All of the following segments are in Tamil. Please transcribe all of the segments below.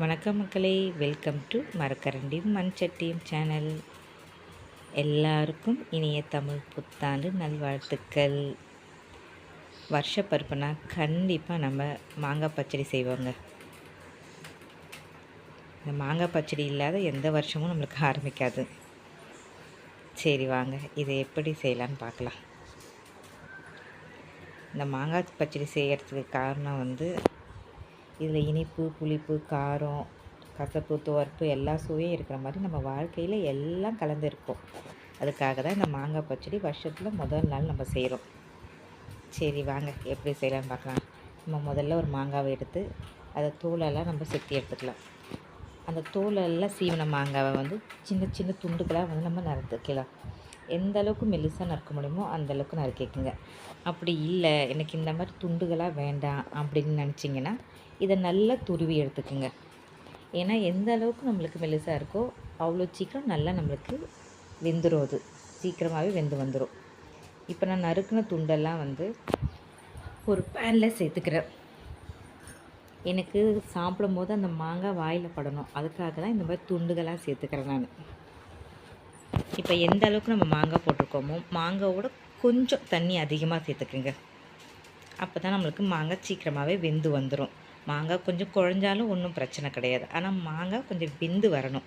வணக்கம் மக்களே. வெல்கம் டு மரக்கரண்டியும் மண் சட்டியும் சேனல் எல்லாருக்கும் இனிய தமிழ் புத்தாண்டு நல்வாழ்த்துக்கள். வருஷ கண்டிப்பாக நம்ம மாங்காய் பச்சடி செய்வோங்க. இந்த மாங்காய் பச்சடி இல்லாத எந்த வருஷமும் நம்மளுக்கு ஆரம்பிக்காது. சரி வாங்க இதை எப்படி செய்யலான்னு பார்க்கலாம். இந்த மாங்காய் பச்சடி செய்கிறதுக்கு காரணம் வந்து இதில் இனிப்பு புளிப்பு காரம் கசப்பு துவர்ப்பு எல்லா சுவையும் இருக்கிற மாதிரி நம்ம வாழ்க்கையில் எல்லாம் கலந்துருக்கும் அதுக்காக தான் இந்த மாங்காய் பச்சடி வருஷத்தில் முதல் நாள் நம்ம செய்கிறோம் சரி வாங்க. எப்படி செய்யலாம்னு பார்க்கலாம். நம்ம முதல்ல ஒரு மாங்காவை எடுத்து அதை தூளெல்லாம் நம்ம செத்தி எடுத்துக்கலாம். அந்த தூளெல்லாம் சீவன மாங்காவை வந்து சின்ன சின்ன துண்டுகளாக வந்து நம்ம நறுத்துக்கலாம். எந்த அளவுக்கு மெலிசாக நறுக்க முடியுமோ அந்த அளவுக்கு நறுக்கிக்குங்க. அப்படி இல்லை எனக்கு இந்த மாதிரி துண்டுகளாக வேண்டாம் அப்படின்னு நினச்சிங்கன்னா இதை நல்லா துருவி எடுத்துக்குங்க. ஏன்னா எந்த அளவுக்கு நம்மளுக்கு மெலிசாக இருக்கோ அவ்வளோ சீக்கிரம் நல்லா நம்மளுக்கு வெந்துடும் அது. சீக்கிரமாகவே வெந்து வந்துடும் இப்போ நான் நறுக்கின துண்டெல்லாம் வந்து ஒரு பேனில் சேர்த்துக்கிறேன். எனக்கு சாப்பிடும் போது அந்த மாங்காய் வாயில் படணும். அதுக்காக தான் இந்த மாதிரி துண்டுகளாக சேர்த்துக்கிறேன் நான். இப்போ எந்த அளவுக்கு நம்ம மாங்காய் போட்டிருக்கோமோ மாங்காவோட கொஞ்சம் தண்ணி அதிகமாக சேர்த்துக்குங்க அப்போ தான் நம்மளுக்கு மாங்காய் சீக்கிரமாகவே வெந்து வந்துடும் மாங்காய் கொஞ்சம் குழஞ்சாலும் ஒன்றும் பிரச்சனை கிடையாது. ஆனால் மாங்காய் கொஞ்சம் வெந்து வரணும்.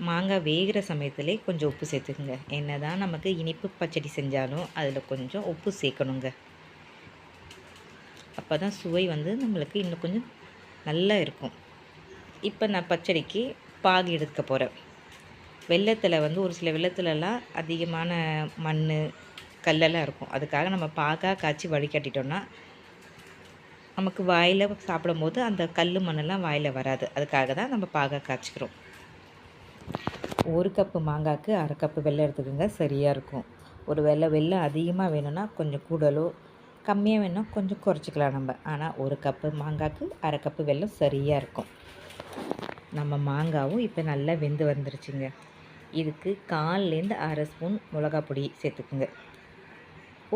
மாங்காய் வேகிற சமயத்திலே கொஞ்சம் உப்பு சேர்த்துக்குங்க. என்ன தான் நமக்கு இனிப்பு பச்சடி செஞ்சாலும் அதில் கொஞ்சம் உப்பு சேர்க்கணுங்க. அப்போ தான் சுவை வந்து நம்மளுக்கு இன்னும் கொஞ்சம் நல்லா இருக்கும். இப்போ நான் பச்சடிக்கு பாகு எடுக்க போகிறேன் வெள்ளத்தில் வந்து ஒரு சில வெள்ளத்துலலாம் அதிகமான மண் கல்லெல்லாம் இருக்கும். அதுக்காக நம்ம பாகாக காய்ச்சி வடிகட்டிட்டோம்னா நமக்கு வாயில் சாப்பிடும்போது அந்த கல் மண்ணெல்லாம் வாயில் வராது. அதுக்காக தான் நம்ம பாகா காய்ச்சிக்கிறோம். ஒரு கப்பு மாங்காய்க்கு அரை கப்பு வெள்ளம் எடுத்துக்கோங்க சரியாக இருக்கும். ஒரு வெள்ளை வெள்ளம் அதிகமாக வேணும்னா கொஞ்சம் கூடலோ கம்மியாக வேணும் கொஞ்சம் குறைச்சிக்கலாம் நம்ம. ஆனால் ஒரு கப்பு மாங்காய்க்கு அரை கப்பு வெல்லம் சரியாக இருக்கும். நம்ம மாங்காவும் இப்போ நல்லா வெந்து வந்துருச்சுங்க. இதுக்கு கால்லேருந்து அரை ஸ்பூன் மிளகா பொடி சேர்த்துக்குங்க.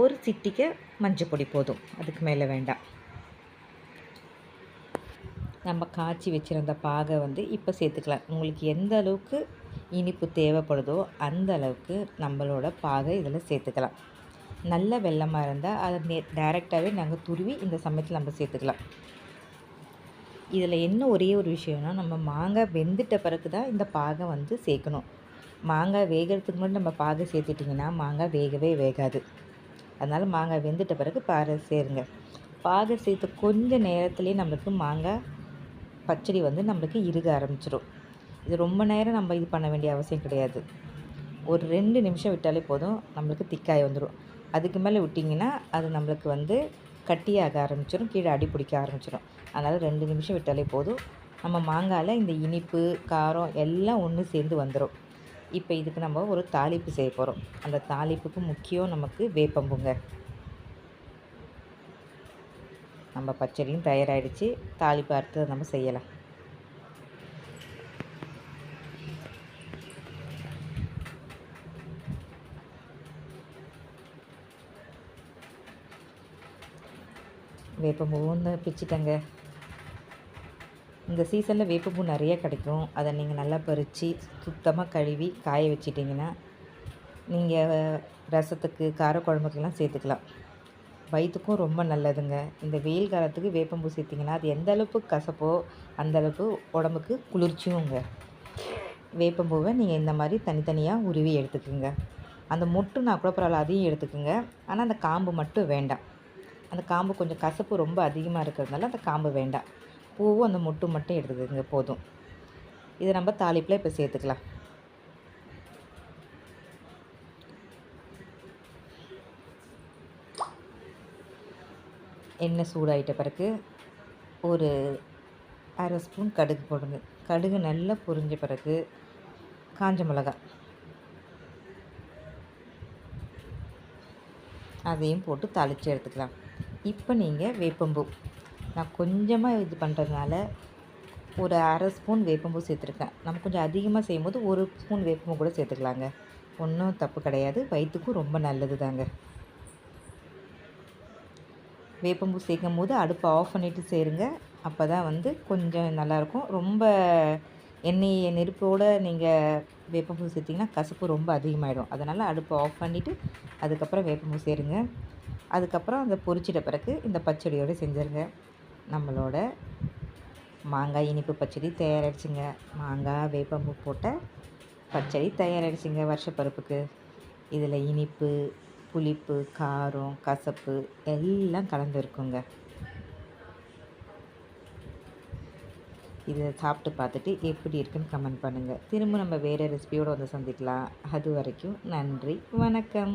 ஒரு சிட்டிக்க மஞ்சள் பொடி போதும். அதுக்கு மேலே வேண்டாம். நம்ம காய்ச்சி வச்சுருந்த பாகை வந்து இப்போ சேர்த்துக்கலாம். உங்களுக்கு எந்த அளவுக்கு இனிப்பு தேவைப்படுதோ அந்த அளவுக்கு நம்மளோட பாகை இதில் சேர்த்துக்கலாம். நல்ல வெள்ளமாக இருந்தால் அதை நே டைரெக்டாகவே நாங்கள் துருவி இந்த சமயத்தில் நம்ம சேர்த்துக்கலாம். இதில் என்ன ஒரே ஒரு விஷயம்னா நம்ம மாங்காய் வெந்துட்ட பிறகு தான் இந்த பாகை வந்து சேர்க்கணும். மாங்காய் வேகிறதுக்கு முன்னாடி நம்ம பாகை சேர்த்துட்டிங்கன்னா மாங்காய் வேகவே வேகாது. அதனால் மாங்காய் வெந்துட்ட பிறகு பாறை சேருங்க. பாகை சேர்த்து கொஞ்சம் நேரத்துலேயே நம்மளுக்கு மாங்காய் பச்சடி வந்து நம்மளுக்கு இறுக ஆரம்பிச்சிடும் இது ரொம்ப நேரம் நம்ம இது பண்ண வேண்டிய அவசியம் கிடையாது. ஒரு ரெண்டு நிமிஷம் விட்டாலே போதும் நம்மளுக்கு திக்காய் வந்துடும் அதுக்கு மேலே விட்டிங்கன்னா அது நம்மளுக்கு வந்து கட்டியாக ஆரம்பிச்சிடும் கீழே அடி பிடிக்க ஆரம்பிச்சிடும் அதனால் ரெண்டு நிமிஷம் விட்டாலே போதும். நம்ம மாங்காயில் இந்த இனிப்பு காரம் எல்லாம் ஒன்று சேர்ந்து வந்துடும் இப்போ இதுக்கு நம்ம ஒரு தாளிப்பு செய்ய போகிறோம் அந்த தாளிப்புக்கு முக்கியம் நமக்கு வேப்பம்புங்க. நம்ம பச்சடியும் தயாராகிடுச்சு தாளிப்பு அடுத்தது நம்ம செய்யலாம். வேப்பம்பூ வந்து பிச்சுட்டேங்க. இந்த சீசனில் வேப்பம்பூ நிறைய கிடைக்கும். அதை நீங்கள் நல்லா பறித்து சுத்தமாக கழுவி காய வச்சிட்டிங்கன்னா நீங்கள் ரசத்துக்கு காரக்குழம்புக்கெல்லாம் சேர்த்துக்கலாம். வயிற்றுக்கும் ரொம்ப நல்லதுங்க. இந்த வெயில் காலத்துக்கு வேப்பம்பூ சேர்த்திங்கன்னா அது எந்த அளவுக்கு கசப்போ அந்த அளவுக்கு உடம்புக்கு குளிர்ச்சியுங்க. வேப்பம்பூவை நீங்கள் இந்த மாதிரி தனித்தனியாக உருவி எடுத்துக்கோங்க. அந்த மொட்டுனா கூட பரவாயில்ல அதையும் எடுத்துக்கோங்க. ஆனால் அந்த காம்பு மட்டும் வேண்டாம். அந்த காம்பு கொஞ்சம் கசப்பு ரொம்ப அதிகமாக இருக்கிறதுனால அந்த காம்பு வேண்டாம். பூவும் அந்த மொட்டு மட்டும் எடுத்துக்கோங்க போதும். இதை நம்ம தாளிப்பில் இப்போ சேர்த்துக்கலாம். எண்ணெய் சூடாயிட்ட பிறகு ஒரு அரை ஸ்பூன் கடுகு போடுங்க. கடுகு நல்லா பொரிஞ்ச பிறகு காஞ்ச மிளகா. அதையும் போட்டு தாளித்து எடுத்துக்கலாம். இப்போ நீங்கள் வேப்பம்பூ. நான் கொஞ்சமாக இது பண்ணுறதுனால ஒரு அரை ஸ்பூன் வேப்பம்பூ சேர்த்துருக்கேன். நம்ம கொஞ்சம் அதிகமாக செய்யும்போது ஒரு ஸ்பூன் வேப்பம்பூ கூட சேர்த்துக்கலாங்க. ஒன்றும் தப்பு கிடையாது. வயிற்றுக்கும் ரொம்ப நல்லது தாங்க வேப்பம்பூ சேர்க்கும் போது அடுப்பை ஆஃப் பண்ணிவிட்டு சேருங்க. அப்போ தான் வந்து கொஞ்சம் நல்லாயிருக்கும். ரொம்ப எண்ணெய் நெருப்போடு நீங்கள் வேப்பம்பூ சேர்த்திங்கன்னா கசப்பு ரொம்ப அதிகமாகிடும் அதனால் அடுப்பை ஆஃப் பண்ணிவிட்டு அதுக்கப்புறம் வேப்பம்பூ சேருங்க. அதுக்கப்புறம் அந்த பொரிச்சிட்ட பிறகு இந்த பச்சடியோடு செஞ்சுருங்க. நம்மளோட மாங்காய் இனிப்பு பச்சடி தயாராகிடுச்சுங்க மாங்காய் வேப்பம்பூ போட்ட பச்சடி தயாராகிடுச்சுங்க வருஷப்பருப்புக்கு. இதில் இனிப்பு புளிப்பு காரம் கசப்பு எல்லாம் கலந்துருக்குங்க. இதை சாப்பிட்டு பார்த்துட்டு எப்படி இருக்குன்னு கமெண்ட் பண்ணுங்கள் திரும்ப நம்ம வேறு ரெசிபியோடு வந்து சந்திக்கலாம். அது வரைக்கும் நன்றி வணக்கம்.